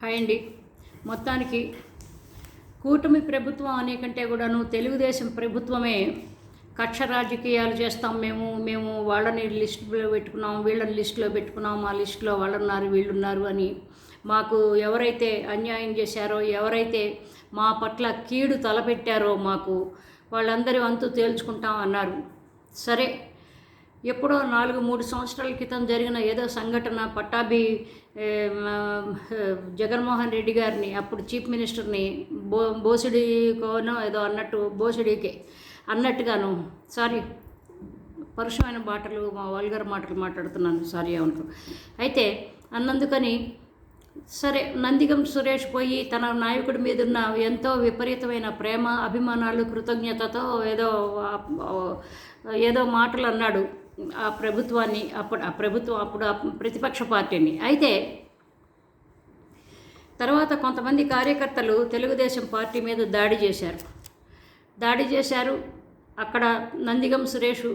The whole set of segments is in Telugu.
హాయ్ అండి. మొత్తానికి కూటమి ప్రభుత్వం అనే కంటే కూడాను తెలుగుదేశం ప్రభుత్వమే కక్ష రాజకీయాలు చేస్తాం మేము మేము వాళ్ళని లిస్టులో పెట్టుకున్నాం వీళ్ళని లిస్టులో పెట్టుకున్నాం మా లిస్టులో వాళ్ళున్నారు వీళ్ళున్నారు అని మాకు ఎవరైతే అన్యాయం చేశారో ఎవరైతే మా పట్ల కీడు తలపెట్టారో మాకు వాళ్ళందరి వంతు తేల్చుకుంటాం అన్నారు. సరే ఎప్పుడో నాలుగు మూడు సంవత్సరాల క్రితం జరిగిన ఏదో సంఘటన పట్టాభి జగన్మోహన్ రెడ్డి గారిని అప్పుడు చీఫ్ మినిస్టర్ని బో బోసిడికోనో ఏదో అన్నట్టు బోసిడికే అన్నట్టుగాను సారీ పరుషమైన మాటలు మా వల్గర్ మాటలు మాట్లాడుతున్నాను సారీ అవును. అయితే అన్నందుకని సరే నందిగం సురేష్ పోయి తన నాయకుడి మీద ఉన్న ఎంతో విపరీతమైన ప్రేమ అభిమానాలు కృతజ్ఞతతో ఏదో ఏదో మాటలు అన్నాడు. ఆ ప్రభుత్వాన్ని అప్పుడు ఆ ప్రభుత్వం అప్పుడు ఆ ప్రతిపక్ష పార్టీని. అయితే తర్వాత కొంతమంది కార్యకర్తలు తెలుగుదేశం పార్టీ మీద దాడి చేశారు. దాడి చేశారు. అక్కడ నందిగం సురేష్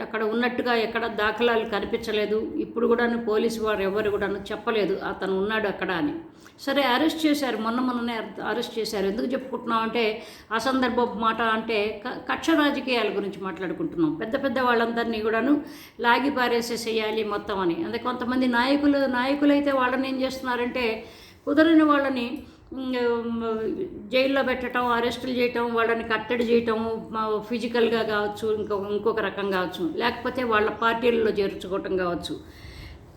అక్కడ ఉన్నట్టుగా ఎక్కడ దాఖలాలు కనిపించలేదు. ఇప్పుడు కూడాను పోలీసు వారు ఎవరు కూడాను చెప్పలేదు. అతను ఉన్నాడు అక్కడ అని. సరే అరెస్ట్ చేశారు. మొన్న మొన్ననే అరెస్ట్ చేశారు. ఎందుకు చెప్పుకుంటున్నాం అంటే అసందర్భ మాట అంటే క- కక్ష రాజకీయాల గురించి మాట్లాడుకుంటున్నాం. పెద్ద పెద్ద వాళ్ళందరినీ కూడాను లాగి పారేసేసేయాలి మొత్తం అని. అంటే కొంతమంది నాయకులు నాయకులైతే వాళ్ళని ఏం చేస్తున్నారంటే కుదరని వాళ్ళని జైల్లో పెట్టడం అరెస్టులు చేయటం వాళ్ళని కట్టడి చేయటం ఫిజికల్గా కావచ్చు ఇంకో ఇంకొక రకం కావచ్చు. లేకపోతే వాళ్ళ పార్టీలలో చేర్చుకోవటం కావచ్చు.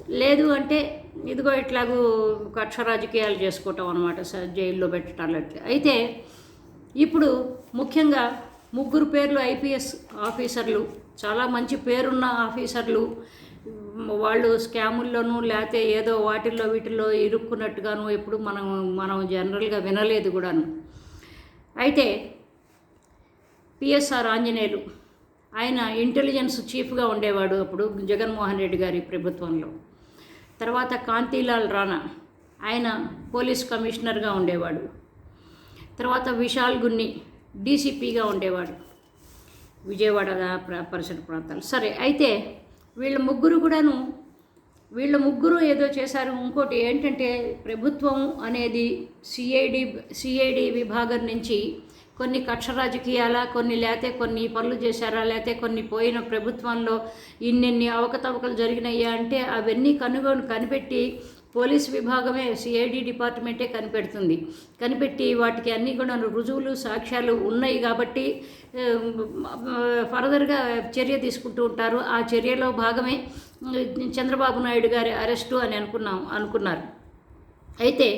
లేదు అంటే ఇదిగో ఇట్లాగూ కక్ష రాజకీయాలు చేసుకోవటం అనమాట సార్ జైల్లో పెట్టడం అయితే ఇప్పుడు ముఖ్యంగా ముగ్గురు పేర్లు ఐపీఎస్ ఆఫీసర్లు చాలా మంచి పేరున్న ఆఫీసర్లు వాళ్ళు స్కాముల్లోనూ లేకపోతే ఏదో వాటిల్లో వీటిల్లో ఇరుక్కున్నట్టుగాను ఎప్పుడు మనం మనం జనరల్గా వినలేదు కూడాను. అయితే పిఎస్ఆర్ ఆంజనేయులు ఆయన ఇంటెలిజెన్స్ చీఫ్గా ఉండేవాడు అప్పుడు జగన్మోహన్ రెడ్డి గారి ప్రభుత్వంలో. తర్వాత కాంతీలాల్ రాణా ఆయన పోలీస్ కమిషనర్గా ఉండేవాడు. తర్వాత విశాల్ గున్ని డీసీపీగా ఉండేవాడు. విజయవాడ పరిసర ప్రాంతాలు. సరే అయితే వీళ్ళ ముగ్గురు కూడాను వీళ్ళ ముగ్గురు ఏదో చేశారు. ఇంకోటి ఏంటంటే ప్రభుత్వం అనేది సిఐడి సిఐడి విభాగం నుంచి కొన్ని కక్ష రాజకీయాల కొన్ని లేతే కొన్ని పనులు చేశారా లేతే కొన్ని పోయిన ప్రభుత్వంలో ఇన్నిన్ని అవకతవకలు జరిగినాయా అంటే అవన్నీ కనుగొని కనిపెట్టి పోలీస్ విభాగమే సిఐడి డిపార్ట్మెంటే కనిపెడుతుంది. కనిపెట్టి వాటికి అన్ని కూడా రుజువులు సాక్ష్యాలు ఉన్నాయి కాబట్టి ఫర్దర్గా చర్య తీసుకుంటూ ఉంటారు. ఆ చర్యలో భాగమే చంద్రబాబు నాయుడు గారి అరెస్టు అని అనుకున్నాం అనుకున్నారు. అయితే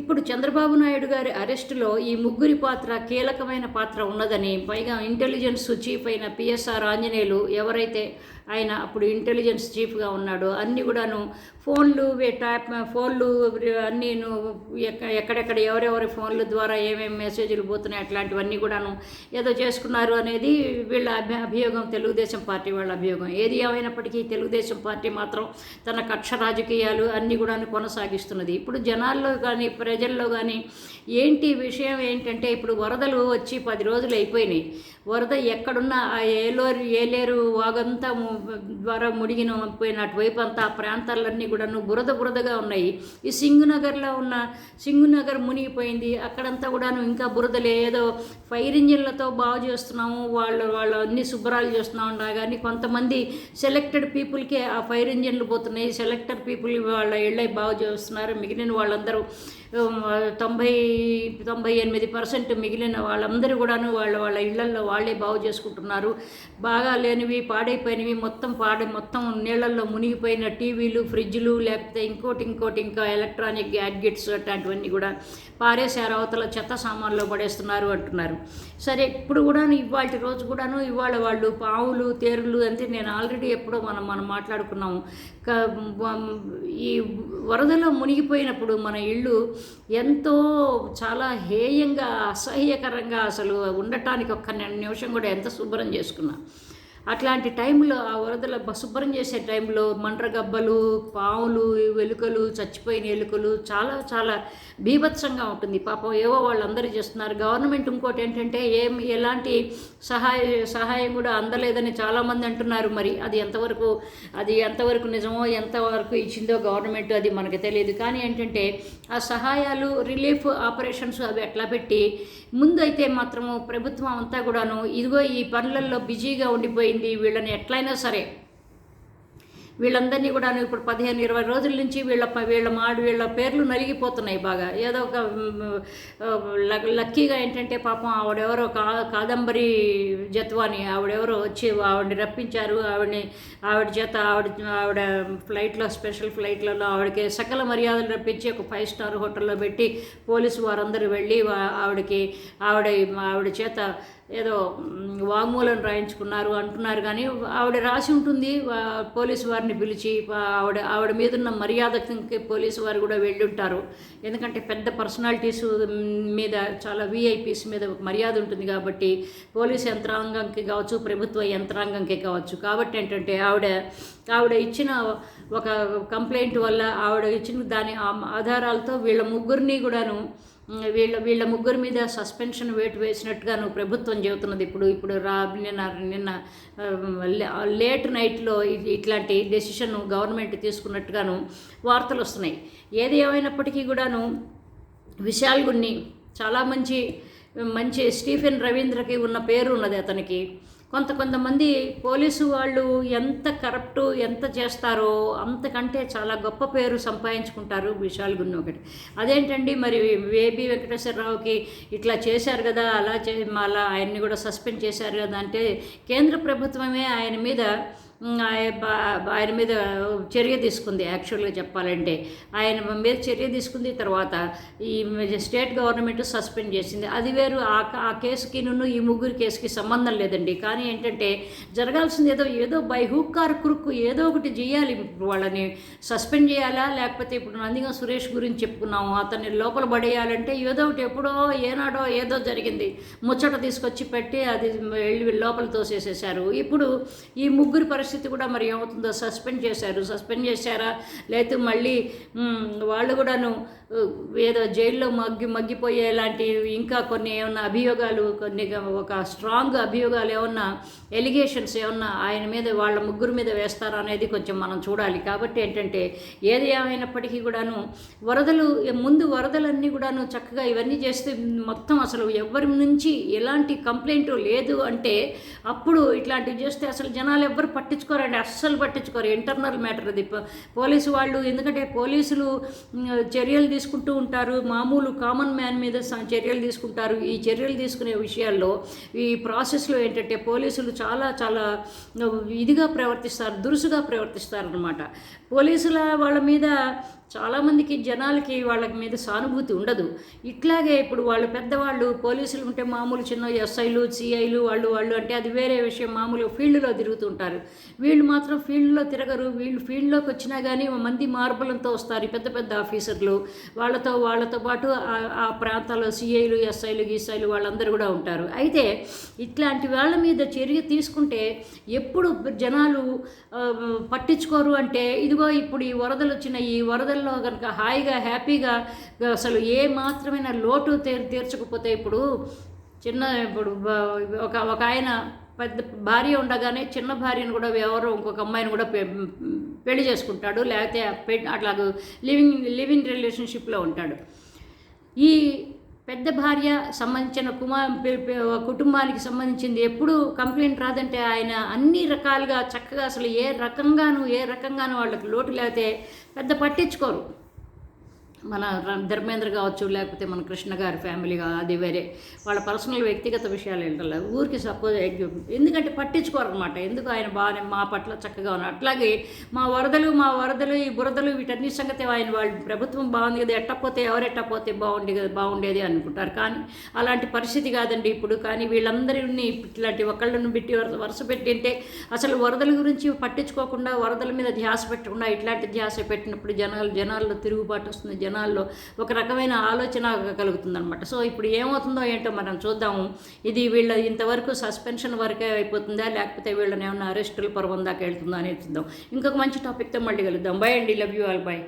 ఇప్పుడు చంద్రబాబు నాయుడు గారి అరెస్టులో ఈ ముగ్గురి పాత్ర కీలకమైన పాత్ర ఉన్నదని పైగా ఇంటెలిజెన్స్ చీఫ్ అయిన పిఎస్ఆర్ ఆంజనేయులు ఎవరైతే ఆయన అప్పుడు ఇంటెలిజెన్స్ చీఫ్గా ఉన్నాడు. అన్నీ కూడాను ఫోన్లు ట్యాప్ ఫోన్లు అన్నీ ఎక్కడెక్కడ ఎవరెవరి ఫోన్ల ద్వారా ఏమేమి మెసేజ్లు పోతున్నాయి అట్లాంటివన్నీ కూడాను ఏదో చేసుకున్నారు అనేది వీళ్ళ అభి అభియోగం తెలుగుదేశం పార్టీ వాళ్ళ అభియోగం. ఏది ఏమైనప్పటికీ తెలుగుదేశం పార్టీ మాత్రం తన కక్ష రాజకీయాలు అన్నీ కూడాను కొనసాగిస్తున్నది. ఇప్పుడు జనాల్లో కానీ ప్రజల్లో కానీ ఏంటి విషయం ఏంటంటే ఇప్పుడు వరదలు వచ్చి పది రోజులు అయిపోయినాయి. వరద ఎక్కడున్నా ఆ ఏలేరు ఏలేరు వాగంతా ద్వారా ముడిగిన పోయిన అటువైపు అంతా ఆ ప్రాంతాలన్నీ కూడాను బురద బురదగా ఉన్నాయి. ఈ సింగునగర్లో ఉన్న సింగునగర్ మునిగిపోయింది. అక్కడంతా కూడాను ఇంకా బురదలే. ఏదో ఫైర్ ఇంజిన్లతో బాగు చేస్తున్నాము. వాళ్ళు వాళ్ళు అన్ని శుభ్రాలు చేస్తున్నాం ఉన్నా కానీ కొంతమంది సెలెక్టెడ్ పీపుల్కే ఆ ఫైర్ ఇంజిన్లు పోతున్నాయి. సెలెక్టెడ్ పీపుల్ వాళ్ళ ఇళ్ళై బాగు చేస్తున్నారు. మిగిలిన వాళ్ళందరూ తొంభై తొంభై ఎనిమిది పర్సెంట్ మిగిలిన వాళ్ళందరూ కూడాను వాళ్ళ వాళ్ళ ఇళ్ళల్లో వాళ్ళే బాగు చేసుకుంటున్నారు. బాగా లేనివి పాడైపోయినవి మొత్తం పాడై మొత్తం నీళ్ళల్లో మునిగిపోయిన టీవీలు ఫ్రిడ్జ్లు లేకపోతే ఇంకోటి ఇంకోటి ఇంకా ఎలక్ట్రానిక్ గ్యాడ్గెట్స్ అట్లాంటివన్నీ కూడా పారేశారు అవతల చెత్త సామాన్లో పడేస్తున్నారు అంటున్నారు. సరే ఇప్పుడు కూడా ఇవాళ రోజు కూడాను ఇవాళ వాళ్ళు పావులు తేరులు అంటే నేను ఆల్రెడీ ఎప్పుడో మనం మనం మాట్లాడుకున్నాము. ఈ వరదలో మునిగిపోయినప్పుడు మన ఇళ్ళు ఎంతో చాలా హేయంగా అసహ్యకరంగా అసలు ఉండటానికి ఒక్క నిమిషం కూడా ఎంత శుభ్రం చేసుకున్నా. అట్లాంటి టైంలో ఆ వరదల శుభ్రం చేసే టైంలో మండ్రగబ్బలు పాములు ఎలుకలు చచ్చిపోయిన ఎలుకలు చాలా చాలా బీభత్సంగా ఉంటుంది. పాపం ఏవో వాళ్ళందరూ చేస్తున్నారు. గవర్నమెంట్ ఇంకోటి ఏంటంటే ఏం ఎలాంటి సహాయ సహాయం కూడా అందలేదని చాలామంది అంటున్నారు. మరి అది ఎంతవరకు అది ఎంతవరకు నిజమో ఎంతవరకు ఇచ్చిందో గవర్నమెంట్ అది మనకు తెలియదు. కానీ ఏంటంటే ఆ సహాయాలు రిలీఫ్ ఆపరేషన్స్ అవి ఎట్లా పెట్టి ముందు అయితే మాత్రము ప్రభుత్వం అంతా కూడాను ఇదిగో ఈ పనులలో బిజీగా ఉండిపోయింది వీళ్ళని ఎట్లయినా సరే వీళ్ళందరినీ కూడా ఇప్పుడు పదిహేను ఇరవై రోజుల నుంచి వీళ్ళ వీళ్ళ మాడు వీళ్ళ పేర్లు నలిగిపోతున్నాయి బాగా. ఏదో ఒక లక్- లక్కీగా ఏంటంటే పాపం ఆవిడెవరో కా కాదంబరి జత్వాని ఆవిడెవరో వచ్చి ఆవిడని రప్పించారు. ఆవిడని ఆవిడ చేత ఆవిడ ఆవిడ ఫ్లైట్లో స్పెషల్ ఫ్లైట్లలో ఆవిడకి సకల మర్యాదలు రప్పించి ఒక ఫైవ్ స్టార్ హోటల్లో పెట్టి పోలీసు వారందరూ వెళ్ళి ఆవిడకి ఆవిడ ఆవిడ చేత ఏదో వాంగ్మూలం రాయించుకున్నారు అంటున్నారు కానీ ఆవిడ రాసి ఉంటుంది. పోలీసు వారిని పిలిచి ఆవిడ ఆవిడ మీద ఉన్న మర్యాదకి పోలీసు వారు కూడా వెళ్ళి ఉంటారు ఎందుకంటే పెద్ద పర్సనాలిటీస్ మీద చాలా విఐపీస్ మీద మర్యాద ఉంటుంది కాబట్టి పోలీసు యంత్రాంగంకి కావచ్చు ప్రభుత్వ యంత్రాంగంకి కావచ్చు. కాబట్టి ఏంటంటే ఆవిడ ఆవిడ ఇచ్చిన ఒక కంప్లైంట్ వల్ల ఆవిడ ఇచ్చిన దాని ఆధారాలతో వీళ్ళ ముగ్గురిని కూడాను వీళ్ళ వీళ్ళ ముగ్గురు మీద సస్పెన్షన్ వేటు వేసినట్టుగాను ప్రభుత్వం చెబుతున్నది. ఇప్పుడు ఇప్పుడు రా నిన్న నిన్న లేట్ నైట్లో ఇట్లాంటి డెసిషన్ గవర్నమెంట్ తీసుకున్నట్టుగాను వార్తలు వస్తున్నాయి. ఏది ఏమైనప్పటికీ కూడాను విశాల్ గున్ని చాలా మంచి మంచి స్టీఫెన్ రవీంద్రకి ఉన్న పేరు ఉన్నది అతనికి. కొంత కొంతమంది పోలీసు వాళ్ళు ఎంత కరప్టు ఎంత చేస్తారో అంతకంటే చాలా గొప్ప పేరు సంపాదించుకుంటారు విశాల్ గున్న ఒకటి. అదేంటండి మరి వేబి వెంకటేశ్వరరావుకి ఇట్లా చేశారు కదా అలా చే మళ్ళీ ఆయన్ని కూడా సస్పెండ్ చేశారు కదా అంటే కేంద్ర ప్రభుత్వమే ఆయన మీద ఆయన మీద చర్య తీసుకుంది యాక్చువల్గా చెప్పాలంటే. ఆయన మీద చర్య తీసుకుంది తర్వాత ఈ స్టేట్ గవర్నమెంట్ సస్పెండ్ చేసింది. అది వేరు ఆ ఆ కేసుకి నన్ను ఈ ముగ్గురు కేసుకి సంబంధం లేదండి. కానీ ఏంటంటే జరగాల్సింది ఏదో ఏదో బై హుక్ ఆర్ క్రుక్ ఏదో ఒకటి చేయాలి. ఇప్పుడు వాళ్ళని సస్పెండ్ చేయాలా? లేకపోతే ఇప్పుడు నందిగా సురేష్ గురించి చెప్పుకున్నాము. అతన్ని లోపల పడేయాలంటే ఏదో ఒకటి ఎప్పుడో ఏనాడో ఏదో జరిగింది. ముచ్చట తీసుకొచ్చి పెట్టి అది వెళ్ళి లోపల తోసేసేసారు ఇప్పుడు ఈ ముగ్గురు పరిస్థితి పరిస్థితి కూడా మరి ఏమవుతుందో సస్పెండ్ చేశారు. సస్పెండ్ చేశారా? లేకపోతే మళ్ళీ వాళ్ళు కూడాను ఏదో జైల్లో మగ్గి మగ్గిపోయేలాంటి ఇంకా కొన్ని ఏమన్నా అభియోగాలు కొన్ని ఒక స్ట్రాంగ్ అభియోగాలు ఏమన్నా ఎలిగేషన్స్ ఏమన్నా ఆయన మీద వాళ్ళ ముగ్గురు మీద వేస్తారా అనేది కొంచెం మనం చూడాలి. కాబట్టి ఏంటంటే ఏది ఏమైనప్పటికీ కూడాను వరదలు ముందు వరదలన్నీ కూడాను చక్కగా ఇవన్నీ చేస్తే మొత్తం అసలు ఎవరి నుంచి ఎలాంటి కంప్లైంట్ లేదు అంటే అప్పుడు ఇట్లాంటివి చేస్తే అసలు జనాలు ఎవ్వరు పట్టించుకోరండి అస్సలు పట్టించుకోరు. ఇంటర్నల్ మ్యాటర్ అది. పోలీసు వాళ్ళు ఎందుకంటే పోలీసులు చర్యలు తీసుకుంటూ ఉంటారు. మామూలు కామన్ మ్యాన్ మీద చర్యలు తీసుకుంటారు. ఈ చర్యలు తీసుకునే విషయాల్లో ఈ ప్రాసెస్లో ఏంటంటే పోలీసులు చాలా చాలా ఇదిగా ప్రవర్తిస్తారు దురుసుగా ప్రవర్తిస్తారు అనమాట పోలీసుల వాళ్ళ మీద చాలామందికి జనాలకి వాళ్ళ మీద సానుభూతి ఉండదు. ఇట్లాగే ఇప్పుడు వాళ్ళు పెద్దవాళ్ళు పోలీసులు ఉంటే మామూలు చిన్న ఎస్ఐలు సిఐలు వాళ్ళు వాళ్ళు అంటే అది వేరే విషయం. మామూలు ఫీల్డ్లో తిరుగుతుంటారు. వీళ్ళు మాత్రం ఫీల్డ్లో తిరగరు. వీళ్ళు ఫీల్డ్లోకి వచ్చినా కానీ మంది మార్బలంతో వస్తారు. పెద్ద పెద్ద ఆఫీసర్లు వాళ్ళతో వాళ్ళతో పాటు ఆ- ప్రాంతాల్లో సిఐలు ఎస్ఐలు గీసైలు వాళ్ళందరూ కూడా ఉంటారు. అయితే ఇట్లాంటి వాళ్ళ మీద చర్య తీసుకుంటే ఎప్పుడు జనాలు పట్టించుకోరు అంటే ఇదిగో ఇప్పుడు ఈ వరదలు వచ్చిన ఈ వరదలు వరదల్లో కనుక హాయిగా హ్యాపీగా అసలు ఏ మాత్రమైన లోటు తీర్ తీర్చకపోతే ఇప్పుడు చిన్న ఇప్పుడు ఒక ఒక ఆయన పెద్ద భార్య ఉండగానే చిన్న భార్యను కూడా ఎవరో ఇంకొక అమ్మాయిని కూడా పె- పెళ్ళి చేసుకుంటాడు. లేకపోతే పె- అట్లాగ లివింగ్ లివింగ్ రిలేషన్షిప్లో ఉంటాడు. ఈ పెద్ద భార్య సంబంధించిన కుమార్ కుటుంబానికి సంబంధించింది ఎప్పుడు కంప్లైంట్ రాదంటే ఆయన అన్ని రకాలుగా చక్కగా అసలు ఏ రకంగాను ఏ రకంగాను వాళ్ళకి లోటు లేకపోతే పెద్ద పట్టించుకోరు. మన ధర్మేంద్ర కావచ్చు లేకపోతే మన కృష్ణ గారి ఫ్యామిలీ అది వేరే. వాళ్ళ పర్సనల్ వ్యక్తిగత విషయాలు ఏంటో ఊరికి సపోజ్ ఎందుకంటే పట్టించుకోరనమాట ఎందుకు ఆయన బాగానే మా పట్ల చక్కగా ఉన్నారు? అట్లాగే మా వరదలు మా వరదలు ఈ బురదలు వీటన్ని సంగతి ఆయన వాళ్ళు ప్రభుత్వం బాగుంది కదా ఎట్టపోతే ఎవరు ఎట్టపోతే బాగుండే కదా బాగుండేది అనుకుంటారు. కానీ అలాంటి పరిస్థితి కాదండి ఇప్పుడు. కానీ వీళ్ళందరినీ ఇట్లాంటి ఒకళ్ళను పెట్టి వరుస- వరుస పెట్టింటే అసలు వరదల గురించి పట్టించుకోకుండా వరదల మీద ధ్యాస పెట్టకుండా ఇట్లాంటి ధ్యాస పెట్టినప్పుడు జనాలు జనాల్లో తిరుగుబాటు వస్తుంది జనాలు జనాల్లో ఒక రకమైన ఆలోచన కలుగుతుందనమాట సో ఇప్పుడు ఏమవుతుందో ఏంటో మనం చూద్దాము. ఇది వీళ్ళ ఇంతవరకు సస్పెన్షన్ వరకే అయిపోతుందా? లేకపోతే వీళ్ళని ఏమైనా అరెస్టుల పర్వం దాకా వెళ్తుందా అనేది చూద్దాం. ఇంకొక మంచి టాపిక్తో మళ్ళీ కలుద్దాం. బై అండి. Love you all. బై.